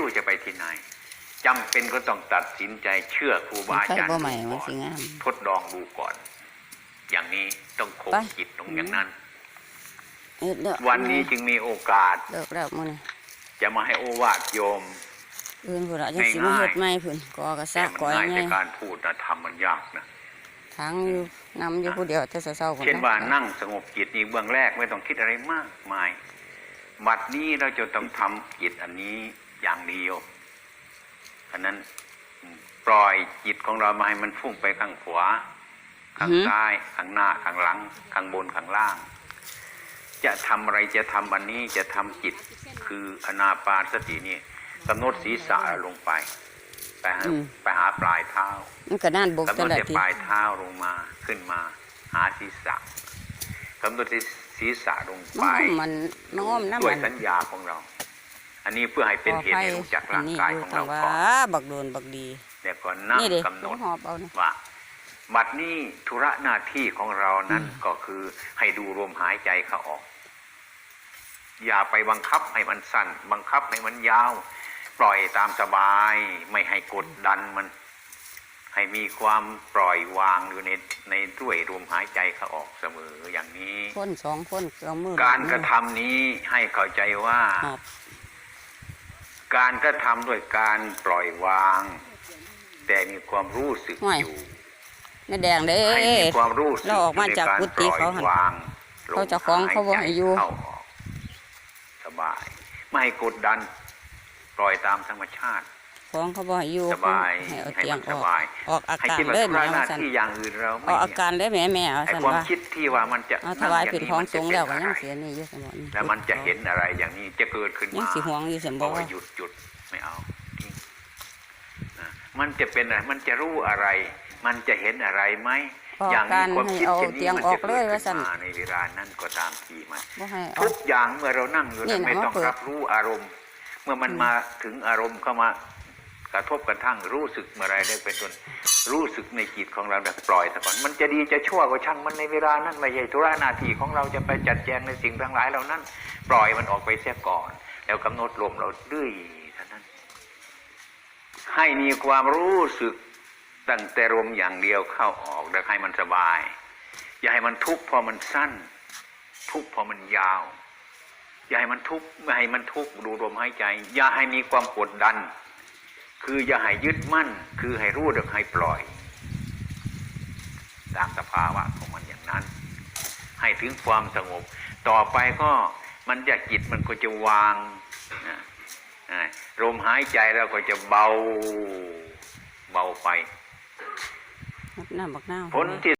รู้จะไปที่ไหนจำเป็นก็ต้องตัดสินใจเชื่อครูบาอาใครจารย์บ่ใหม่ดูมันก่อนสิงามทดลองดูก่อน อย่างนี้ต้องคงไปจิตตรงอย่างนั้นเฮ็ดเด้อวันนี้จึงมีโอกาสเลิกแล้วมื้อนี้จะมาให้โอวาทโยมอื่นพุ่นละจังสิมาเฮ็ดใหม่พุ่นกอกระแต่ซากมันกอยง่ายไงในการพูดนะทำมันยากนะทางอยู่นำอยู่ผู้เดียวแต่เช้าๆพุ่นเช่นว่านะนั่งสงบจิตนี่เบื้องแรกไม่ต้องคิดอะไรมากมายบัดนี้เราจะต้องทำจิตอันนี้ อย่างเดียวอันนั้นอืมปล่อยจิตของเรามาให้มันพุ่งไปข้างขวา ข้างซ้าย ข้างหน้า ข้างหลัง ข้างบน ข้างล่าง จะทำอะไรจะทำอันนี้จะทำจิตคืออนาปานสตินี่กำหนดศีรษะลงไปไปหาไปหาปลายเท้ามันก็ด้านบกกำหนแต่ดละแต่ทีปลายเท้าลงมาขึ้นมา หาศีรษะกำหนดศีรษะลงไปมันน้อมน้ำด้วยมันสัญญาของเรา อันนี้เพื่อให้เป็นเหตุให้รู้จักร่างกายของเราว่าก่อนบักโดนบักดีแล้วก็นั่งนี่เด็กกำหนดหอบเอานะว่าบัดนี้ธุระหน้าที่ของเรานั้นก็คือให้ดูลมหายใจเข้าออก อย่าไปบังคับให้มันสั้น บังคับให้มันยาว ปล่อยตามสบาย ไม่ให้กดดันมัน ให้มีความปล่อยวางอยู่ในในด้วยลมหายใจเข้าออกเสมออย่างนี้คนสองคนเอามือการกระทำนี้ให้เข้าใจว่าหอบ การกระทำด้วยการปล่อยวาง แต่มีความรู้สึกอยู่แม่แดงเด้ให้มีความรู้สึกเราออกมาจากกุฏิเขาหั่นปล่อยวางเขาเจ้าของเขาบ่ให้อยู่ลมหาใจเข้าออกสบาย ไม่ให้กดดัน ปล่อยตามธรรมชาติ ของเขาบอกให้อยู่สบายให้เอาให้เตียมังนอสอกบายออกอาให้การคิดว่าเลยธุแม่ระหน้าว่าซั่นที่อย่างอื่นเราอไม่อกอาการเลยแม่แม่เอาไอ้ซั่นความว่าคิดที่ว่ามันจะเอาถวายเป็นของสงฆ์แล้วก็นั่ยังงเสียนี่อยู่สมองแล้วมันจะเห็นอะไรอย่างนี้จะเกิดขึ้นยังมาสิห่วงอยู่สมบบ่อกว่าหยุดหยุดไม่เอาทิ้งนะมันจะเป็นอะไรมันจะรู้อะไร มันจะเห็นอะไรไหมออกอย่างกานี้รความให้คิดเอาเช่นเตีนี้ยงมันออจะกเลเกิยดว่าขึ้ซั่นนมาในเวลานั้นก็ตามทีมันบ่ให้เอาทุกอย่างเมื่อเรานั่งอยู่นี่นั้นนะไม่ต้องเขาเปิดรับรู้อารมณ์ เมื่อมันมาถึงอารมณ์เข้ามา กระทบกระทั่งรู้สึกเมื่อไรได้เป็นต้นรู้สึกในจิตของเราแบบปล่อยซะก่อนมันจะดีจะชั่วก็ช่างมันในเวลานั้นไม่ใช่ธุระนาทีของเราจะไปจัดแจงในสิ่งทั้งหลายเหล่านั้น ปล่อยมันออกไปเสียก่อน แล้วกำหนดลมเราดื้อเท่านั้น ให้มีความรู้สึกตั้งแต่ลมอย่างเดียวเข้าออกแล้วให้มันสบาย อย่าให้มันทุกข์พอมันสั้น ทุกข์พอมันยาวอย่าให้มันทุกข์ไม่ให้มันทุกข์ดูลมหายใจ อย่าให้มีความกดดัน คืออย่าให้ยึดมั่น คือให้รู้เด็กให้ปล่อย ตามสภาวะของมันอย่างนั้น ให้ถึงความสงบ ต่อไปก็มันจะจิตมันก็จะวางนะอ่าลมหายใจเราก็จะเบาเบาไปน้ำบักนาวผลที่